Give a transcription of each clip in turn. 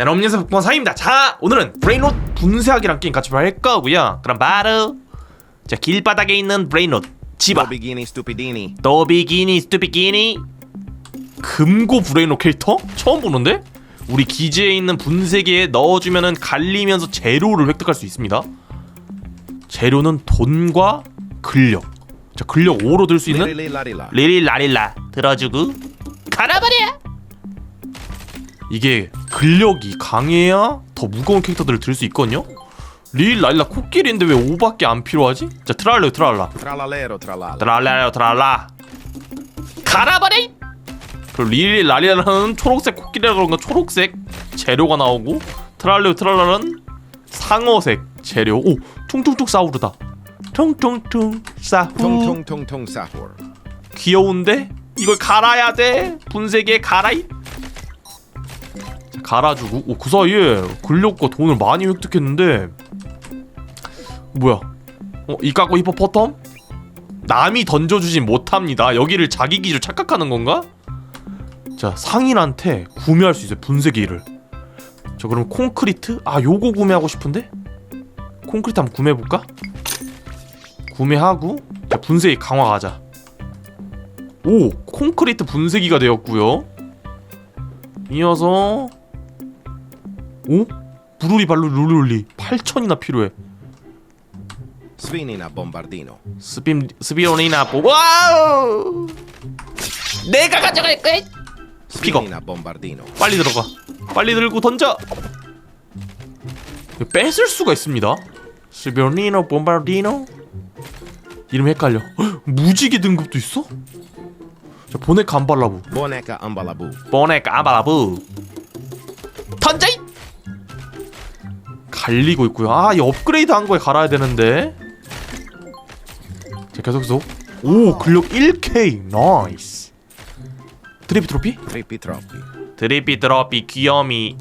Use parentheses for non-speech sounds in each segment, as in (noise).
네, 럼녀석 복권 사입니다. 자, 오늘은 브레인롯 분쇄하기란 게임 같이 할 거고요. 그럼 바로 자 길바닥에 있는 브레인롯 집아 Bobigini stupidini. 더비기니 스투비기니 금고 브레인롯 캐릭터 처음 보는데 우리 기지에 있는 분쇄기에 넣어주면은 갈리면서 재료를 획득할 수 있습니다. 재료는 돈과 근력. 자 근력 5로 들 수 있는. 리릴라릴라 들어주고 갈아버려 이게 근력이 강해야 더 무거운 캐릭터들을 들 수 있거든요? 리릴라릴라 코끼리인데 왜 5밖에 안 필요하지? 자 트랄레 트랄라. Tralalero tralala. 트랄레 트랄라 갈아버려 그리고 리릴라릴라는 초록색 코끼리라 그런가? 초록색 재료가 나오고 트랄레 트랄라는 상어색 재료. 오 퉁퉁퉁 싸우르다. 퉁퉁퉁 싸후 tong sahur. 귀여운데? 이걸 갈아야 돼. 분쇄기에 갈아이 자, 갈아주고. 오, 그 사이에 근력과 돈을 많이 획득했는데. 뭐야? 어, 이 까고 히포포텀? 남이 던져주진 못합니다. 여기를 자기 기준 착각하는 건가? 자 상인한테 구매할 수 있어요 분쇄기를 자 그럼 콘크리트? 아 요거 구매하고 싶은데? 콘크리트 한번 구매해볼까? 구매하고 자, 분쇄기 강화 가자. 오 콘크리트 분쇄기가 되었고요. 이어서 오? 부르리 발루 룰룰리. 8천이나 필요해. Svinina bombardino. 스빔 스비오니나 보 와우! 내가 가져갈 거야! Pico. Svinina bombardino. 빨리 들어가. 빨리 들고 던져! 이거 뺏을 수가 있습니다. 스비오니노 봄바르디노 이름 헷갈려. 헉, 무지개 등급도 있어? 자 보네 감발라부. Boneca ambalabu. 뻔해 까바라부. 던져이 갈리고 있고요. 아 이 업그레이드 한 거에 갈아야 되는데. 자 계속 계속. 오 근력 1K 나이스. 드리피 트로피? Trippi troppi. 드리피. 드러피 귀염이.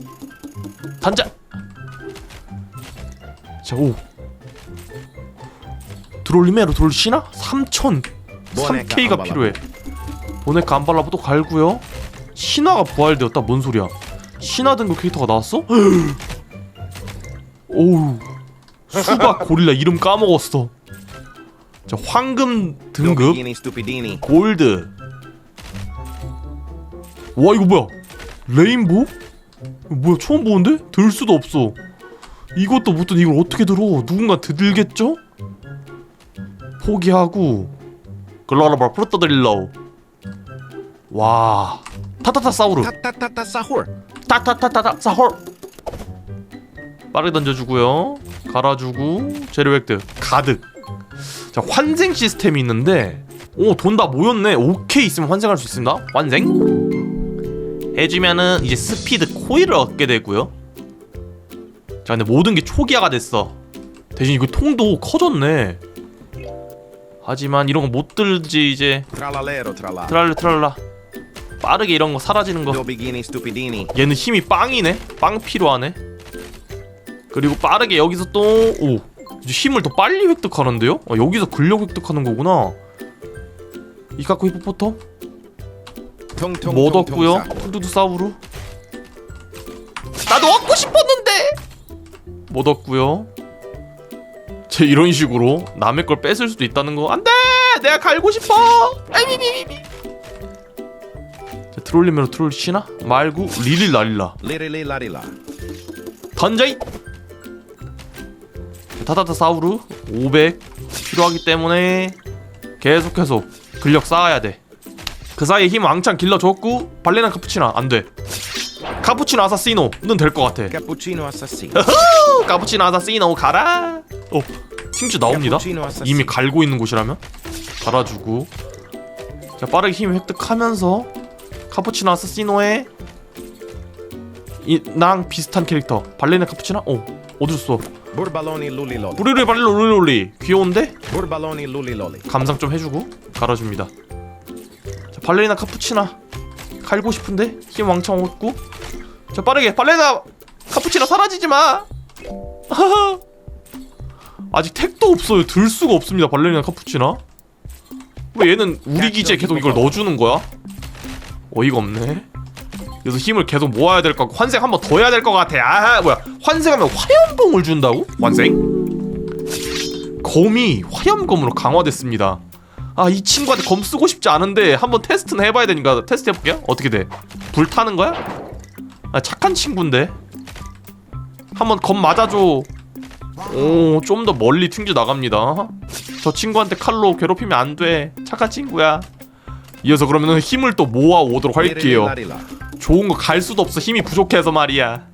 던져 자오. 드롤리메로 드롤시나? 3000 3K가 필요해. 보네카 안발라부 또 갈고요. 신화가 부활되었다. 뭔 소리야? 신화 등급 캐릭터가 나왔어? 오우 수박 고릴라 이름 까먹었어 자 황금 등급. 골드 와 이거 뭐야 레인보우? 뭐야 처음 보는데? 들 수도 없어 이것도 못든 이걸 어떻게 들어 누군가 드들겠죠? 포기하고 글로벌 프로토드릴러 와 타타타 사우르 Tatatata sahur. 타타타타타 사홀 빠르게 던져주고요. 갈아주고 재료 획득 가득. 자 환생 시스템이 있는데 오 돈 다 모였네. 오케이 있으면 환생할 수 있습니다. 환생. 해주면은 이제 스피드 코일을 얻게 되고요. 자 근데 모든 게 초기화가 됐어. 대신 이거 통도 커졌네. 하지만 이런 거 못 들지 이제. Tralalero tralala. 트랄라. 트랄라 빠르게 이런 거 사라지는 거. 얘는 힘이 빵이네. 빵 필요하네. 그리고 빠르게 여기서 또 오. 이제 힘을 더 빨리 획득하는데요? 아, 여기서 근력 획득하는 거구나. 이카코 히포포터 못 얻고요. 푸드드 사우루. 나도 얻고 싶었는데 못 얻고요. 제 이런 식으로 남의 걸 뺏을 수도 있다는 거 안돼. 내가 갈고 싶어. 자, 트롤리메로 트롤 시나 말고 리릴라릴라. Lirilarila. 던져이 타타타 사우루 500 필요하기 때문에 계속 계속 근력 쌓아야 돼 그 사이에 힘 왕창 길러줬고 발레나 카푸치나 안 돼. 카푸치노 아사시노는 될 것 같아. assassino. 후, 카푸치노 아사시노 가라! 어 팀즈 나옵니다. 이미 갈고 있는 곳이라면? 갈아주고. 자 빠르게 힘 획득하면서 카푸치노 아사시노의 이랑 비슷한 캐릭터. 발레나 카푸치나? 어 얻었어 Burbaloni luliloli. 뿌리를 발로 롤리롤리 귀여운데? Burbaloni luliloli. 감상 좀 해주고 갈아줍니다. 자 발레리나 카푸치나 갈고 싶은데? 힘 왕창 얻고. 자 빠르게. 발레리나 카푸치나 사라지지마. (laughs) 아직 택도 없어요. 들 수가 없습니다 발레리나 카푸치나. 왜 얘는 우리 기지에 계속 이걸 넣어주는 거야? 어이가 없네. 그래서 힘을 계속 모아야 될 것 같고 환생 한 번 더 해야 될 것 같아. 아 뭐야 환생하면 화염봉을 준다고? 환생? 검이 화염검으로 강화됐습니다. 아 이 친구한테 검 쓰고 싶지 않은데 한번 테스트는 해봐야 되니까 테스트 해볼게요. 어떻게 돼? 불 타는 거야? 아 착한 친구인데. 한번 검 맞아줘. 오 좀 더 멀리 튕겨 나갑니다. 저 친구한테 칼로 괴롭히면 안 돼. 착한 친구야. 이어서 그러면은 힘을 또 모아 오도록 할게요. 좋은 거 갈 수도 없어. 힘이 부족해서 말이야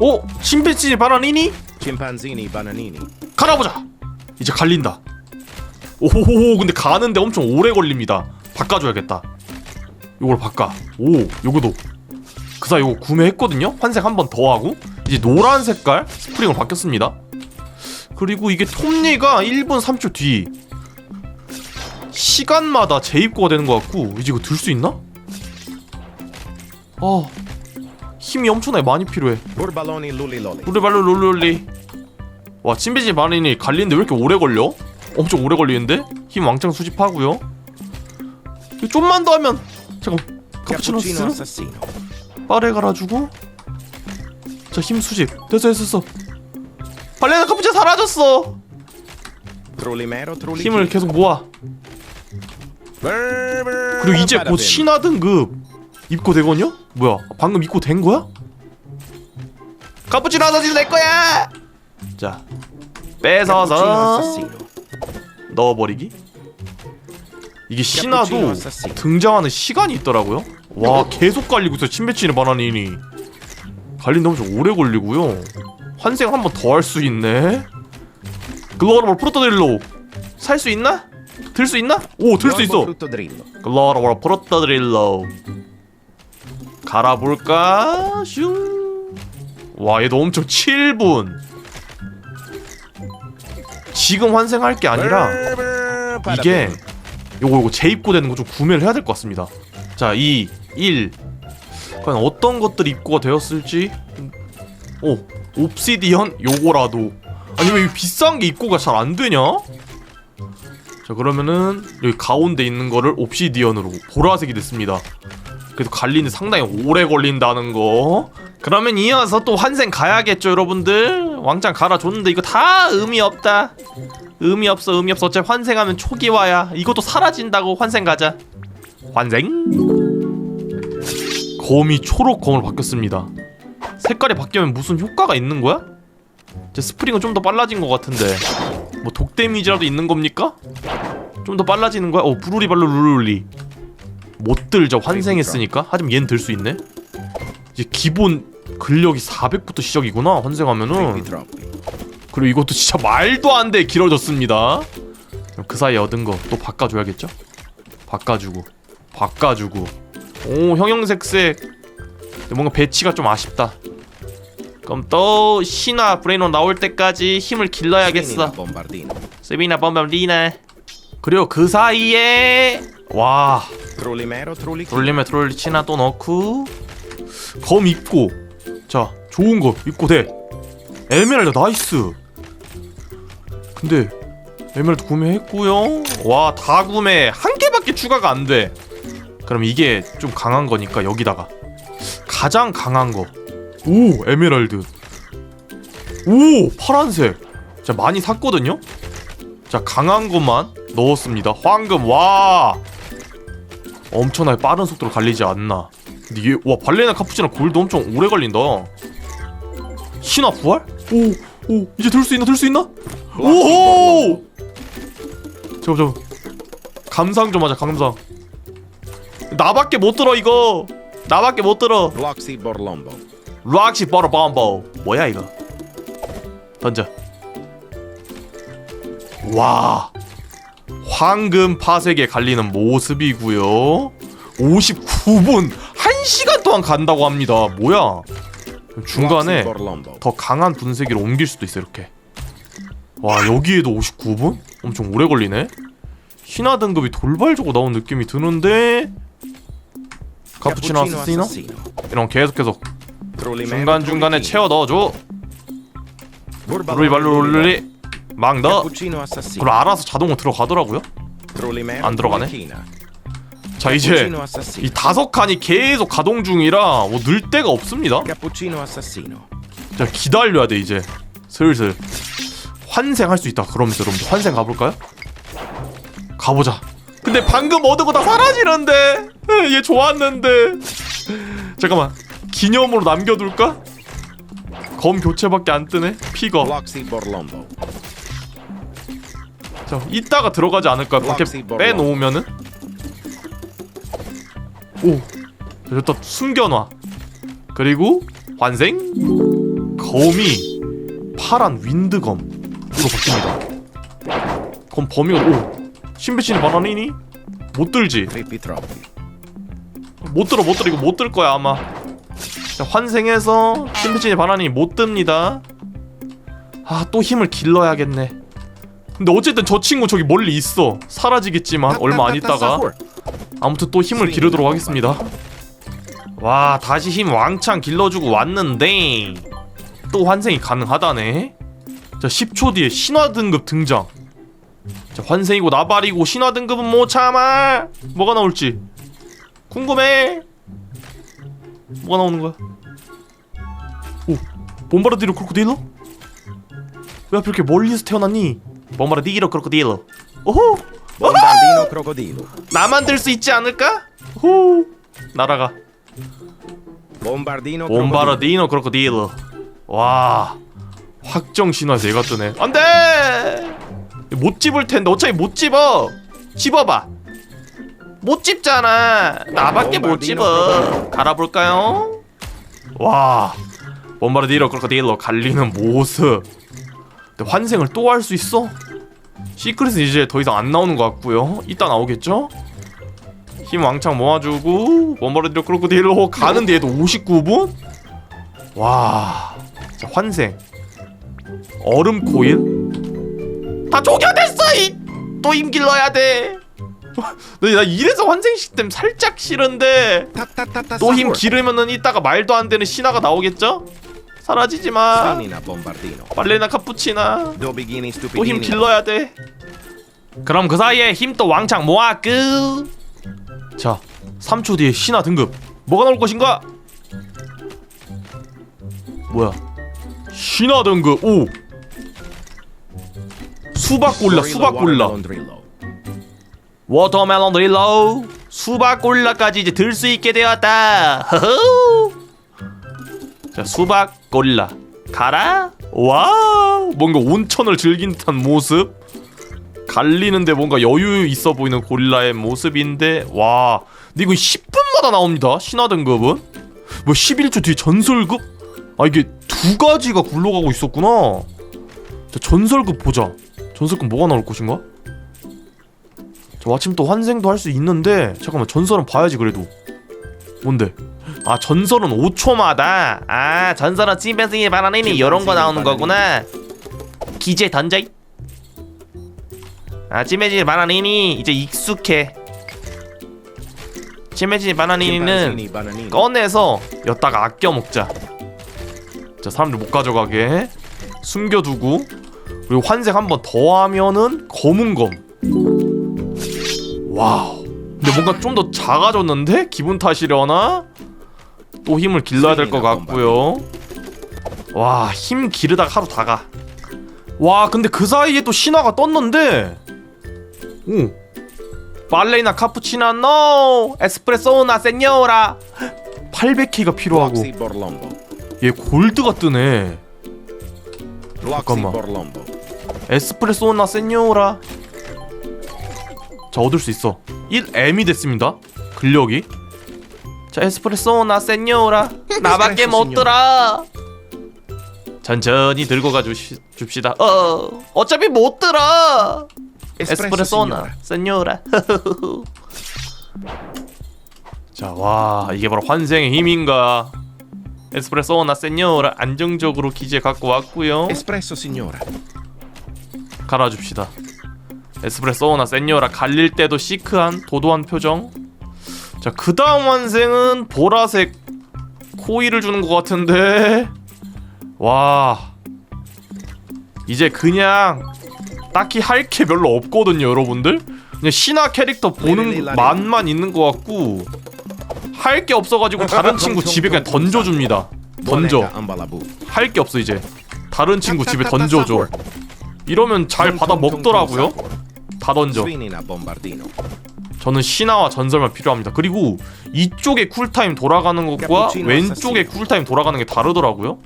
오 심팬지 바나니니? Chimpanzini bananini. 갈아보자. 이제 갈린다. 오호호 근데 가는데 엄청 오래 걸립니다. 바꿔줘야겠다. 요걸 바꿔. 오 요거도. 그사 요거 구매했거든요? 환생 한번 더 하고. 이제 노란 색깔 스프링으로 바뀌었습니다. 그리고 이게 톱니가 1분 3초 뒤. 시간마다 재입고가 되는 것 같고 이제 이거 들 수 있나? 아 힘이 엄청나게 많이 필요해. 루리발루 룰룰리. 와 침배지 마린이 갈리는데 왜 이렇게 오래 걸려? 엄청 오래 걸리는데? 힘 왕창 수집하고요. 좀만 더 하면 잠깐 카푸치노스 assassino. 빠레 갈아주고. 자 힘 수집. 됐어 됐어 발레나 카푸치노 사라졌어. 힘을 계속 모아. 그리고 이제 곧 신화 등급 입고 되거든요? 뭐야 방금 입고 된 거야? 카푸치노 아저씨 내 거야 자 뺏어서 넣어버리기 이게 신화도 등장하는 시간이 있더라고요 와 계속 갈리고 있어 침배치는 바나니니 갈린데 엄청 오래 걸리고요 환생 한 번 더 할 수 있네 글로벌 프로토딜로 살 수 있나? 들 수 있나? 오 들 수 있어. 글로벌 프로토딜로 갈아볼까? 슝 와 얘도 엄청 7분 지금 환생할 게 아니라 이게 요거 요거 재입고 되는 거 좀 구매를 해야 될 것 같습니다. 자, 2, 1. 과연 어떤 것들이 입고가 되었을지. 오, 옵시디언 요거라도. 아니 왜이 비싼 게 입고가 잘 안 되냐? 자, 그러면은 여기 가운데 있는 거를 옵시디언으로 보라색이 됐습니다. 그래도 갈리는 상당히 오래 걸린다는 거. 그러면 이어서 또 환생 가야겠죠, 여러분들. 왕창 갈아줬는데 이거 다 의미 없다. 의미 없어 의미 없어 어차피 환생하면 초기화야 이것도 사라진다고 환생 가자 환생 검이 초록 검으로 바뀌었습니다 색깔이 바뀌면 무슨 효과가 있는 거야? 제 스프링은 좀 더 빨라진 것 같은데 뭐 독 데미지라도 있는 겁니까? 좀 더 빨라지는 거야? 어 부루리 발로 루룰리 못 들죠 환생했으니까 하지만 얘는 들 수 있네 이제 기본 근력이 400부터 시작이구나 환생하면은 troppi. 그리고 이것도 진짜 말도 안 돼 길어졌습니다. 그 사이에 얻은 거 또 바꿔줘야겠죠? 바꿔주고 바꿔주고 오 형형색색 뭔가 배치가 좀 아쉽다. 그럼 또 신화 브레이너 나올 때까지 힘을 길러야겠어. 세비나 범범리나 그리고 그 사이에 와. Trollimero trolli. 돌림에 트롤리 치나 또 넣고. 검 입고. 자 좋은 거 입고 돼. 에메랄드 나이스. 근데 에메랄드 구매했고요. 와 다 구매. 한 개밖에 추가가 안 돼. 그럼 이게 좀 강한 거니까 여기다가. 가장 강한 거오 에메랄드. 오 파란색. 자 많이 샀거든요? 자 강한 것만 넣었습니다. 황금. 와 엄청나게 빠른 속도로 갈리지 않나. 근데 얘, 와 발레나 카푸치노 골드 엄청 오래 걸린다. 신화 부활? 오, 오 이제 들 수 있나? 들 수 있나? 오호! 잠깐 잠깐 감상 좀 하자 감상. 나밖에 못 들어 이거. 나밖에 못 들어. Bloxy borlombo. 락시 범버 뭐야 이거? 던져. 와 황금 파색에 갈리는 모습이고요. 59분 1시간 동안 간다고 합니다. 뭐야? 중간에. 더 강한 분쇄기로 옮길 수도 있어 이렇게. 와 여기에도 59분? 엄청 오래 걸리네? 신화 등급이 돌발 주고 나온 느낌이 드는데? 카푸치노 아스시노? 이런 거 계속 계속. 중간중간에. 채워 넣어줘. Burbaloni 루리발루 룰리 막 넣어 Cappuccino assassino. 그럼 알아서 자동으로 들어가더라고요 안 들어가네. 자 이제 Cappuccino assassino. 이 다섯 칸이 계속 가동 중이라 뭐늘 데가 없습니다. Cappuccino assassino. 자 기다려야 돼 이제 슬슬 환생할 수 있다. 그러면서 여러분들 환생 가볼까요? 가보자. 근데 방금 얻은 거 다 사라지는데 얘 좋았는데 잠깐만 기념으로 남겨둘까? 검 교체밖에 안 뜨네. Borlombo. 자 이따가 들어가지 락시 버러. 빼놓으면은? 오 일단 숨겨놔. 그리고 환생 검이 파란 윈드검으로 바뀝니다. 검 범위가 오 신비신이 바나니니? 못 들지? 못 들어 못 들어. 이거 못 들 거야 아마. 자, 환생해서 신비진이 바나니 못 듭니다. 아 또 힘을 길러야겠네 근데 어쨌든 저 친구 저기 멀리 있어. 사라지겠지만 얼마 안 있다가. 아무튼 또 힘을 기르도록 하겠습니다. 와 다시 힘 왕창 길러주고 왔는데 또 환생이 가능하다네. 자 10초 뒤에 신화 등급 등장. 자 환생이고 나발이고 신화 등급은 못 참아? 뭐가 나올지. 궁금해. 뭐가 나오는 거야? 오, bombardiero crocodilo? 왜 하필 이렇게 멀리서 태어났니? Bombardiero crocodilo. 오호, Bombardino crocodilo. 나만 들 수 있지 않을까? 호, 날아가. Bombardino crocodilo. bombardiero crocodilo. 와, 확정 신화에서 얘가 뜨네. 안돼. 못 집을 텐데 어차피 못 집어. 집어봐. 못 집잖아. 나밖에 못 집어. 갈아볼까요? 와, bombardiero crocodilo 갈리는 모습. 환생을 또 할 수 있어? 시크릿은 이제 더 이상 안 나오는 것 같고요. 이따 나오겠죠? 힘 왕창 모아주고 bombardiero crocodilo 가는 데에도 59분? 와, 진짜 환생. 얼음 코일? 다 조겨냈어 이. 또힘 길러야 돼. (laughs) 나 이래서 환생 시스템 살짝 싫은데 또 힘. 기르면은 이따가 말도 안 되는 신화가 나오겠죠? 사라지지 마. 빨래나 카푸치나. 또 힘. 길러야 돼. 그럼 그 사이에 힘 또 왕창 모아 끄. 자, 3초 뒤에 신화 등급. 뭐가 나올 것인가? 뭐야? 신화 등급. 오. 수박 골라, 수박 골라. 워터멜론 드릴러. 수박 골라까지 이제 들 수 있게 되었다. 허허. 자, 수박 골라. 가라. 와, 뭔가 온천을 즐긴 듯한 모습. 갈리는데 뭔가 여유 있어 보이는 고릴라의 모습인데 와. 근데 이거 10분마다 나옵니다 신화 등급은. 뭐 11초 뒤에 전설급? 아 이게 두 가지가 굴러가고 있었구나. 자 전설급 보자. 전설급 뭐가 나올 것인가? 저 마침 또 환생도 할 수 있는데 잠깐만 전설은 봐야지 그래도. 뭔데 아 전설은 5초마다 아 전설은 찐pen승이 바나니니 이런 거 나오는 거구나 기재 던져 아 찐pen승이 바나니니 이제 익숙해 Chimpanzini Bananini. 꺼내서 여다가 아껴 먹자. 자 사람들 못 가져가게 숨겨두고 그리고 환생 한번 더 하면은 검은 검. 와우. 근데 뭔가 좀 더 작아졌는데 기분 탓이려나? 또 힘을 길러야 될 것 같고요. 와 힘 기르다가 하루 다 가. 와 근데 그 사이에 또 신화가 떴는데. 오. 발레이나 카푸치나 노 에스프레소나 세뇨라 800K가 필요하고. 얘 골드가 뜨네 잠깐만. 에스프레소나 세뇨라 자 얻을 수 있어 1M이 됐습니다 근력이 자 에스프레소나 세뇨라. 나밖에 못 들어. 천천히 들고 가 주시, 줍시다. 어 어차피 못 들어. 에스프레소나. 세뇨라. 자와 이게 바로 환생의 힘인가? 에스프레소나 세뇨라. 안정적으로 기재 갖고 왔고요. Espresso signora. 갈아줍시다. 에스프레소나 세뇨라. 갈릴 때도 시크한 도도한 표정 자 그 다음 환생은 보라색 코일을 주는 것 같은데 와 이제 그냥 딱히 할 게 별로 없거든요 여러분들 그냥 신화 캐릭터 보는 맛만 있는 것 같고 할 게 없어가지고 다른 친구 집에 그냥 던져줍니다. 던져. 할 게 없어 이제. 다른 친구 집에 던져줘. 이러면 잘 받아 먹더라고요. 다 던져. 저는 신화와 전설만 필요합니다. 그리고 이쪽에 쿨타임 돌아가는 것과 카푸치노 왼쪽에. 쿨타임 돌아가는 게 다르더라고요.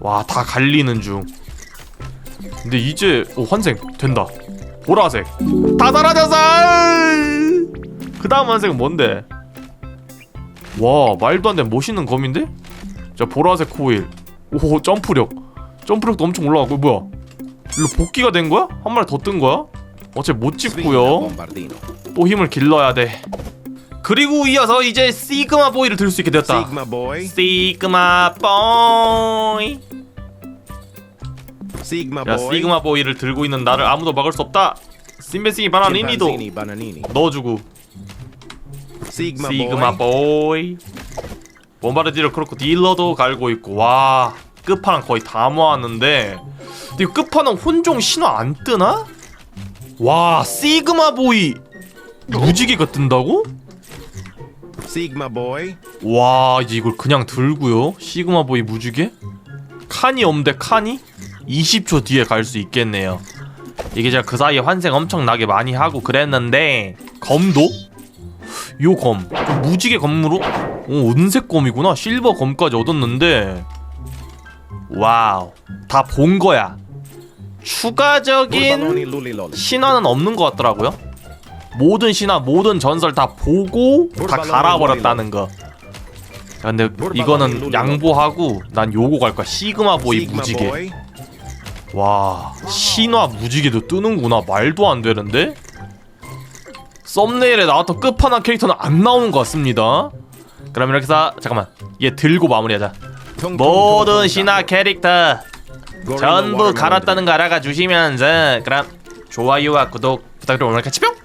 와, 다 갈리는 중. 근데 이제 오 환생 된다. 보라색. 다 사라졌어. 그 다음 환생은 뭔데? 와, 말도 안 되는 멋있는 검인데? 자, 보라색 코일. 오, 점프력. 점프력도 엄청 올라가고 뭐야? 일로 복귀가 된 거야? 한 마리 더 뜬 거야? 어차피 못 찍고요. 또 힘을 길러야 돼. 그리고 이어서 이제 시그마 보이를 들 수 있게 되었다. Sigma Boy. 시그마 보이. Sigma 야 Boy. 시그마 보이를 들고 있는 나를 아무도 막을 수 없다. 심베싱이 바나니니도 Chimpanzini Bananini. 넣어주고 Sigma, 시그마 Boy. 보이. bombardier 크로코 딜러도 갈고 있고 와 끝판왕 거의 다 모았는데 근데 끝판왕 혼종 신화 안 뜨나? 와 시그마 보이 무지개가 뜬다고? Sigma Boy. 와 이제 이걸 그냥 들고요. 시그마 보이 무지개? 칸이 없는데 칸이? 20초 뒤에 갈 수 있겠네요. 이게 제가 그 사이에 환생 엄청나게 많이 하고 그랬는데 검도? 요 검. 무지개 검으로? 오 은색 검이구나. 실버 검까지 얻었는데. 와우. 다 본 거야. 추가적인. 신화는 없는 것 같더라고요. 모든 신화, 모든 전설 다 보고 다 갈아버렸다는 거. 야, 근데 이거는 양보하고 난 요거 갈 거야. 시그마 보이 Sigma 무지개. 와, 신화 무지개도 뜨는구나. 말도 안 되는데? 썸네일에 나왔던 끝판왕 캐릭터는 안 나오는 것 같습니다. 그럼 이렇게 해서 잠깐만 얘 들고 마무리하자. 모든 신화 캐릭터 전부. 갈았다는 거 알아가 주시면서 그럼 좋아요와 구독 부탁드리고 오늘 같이 뿅!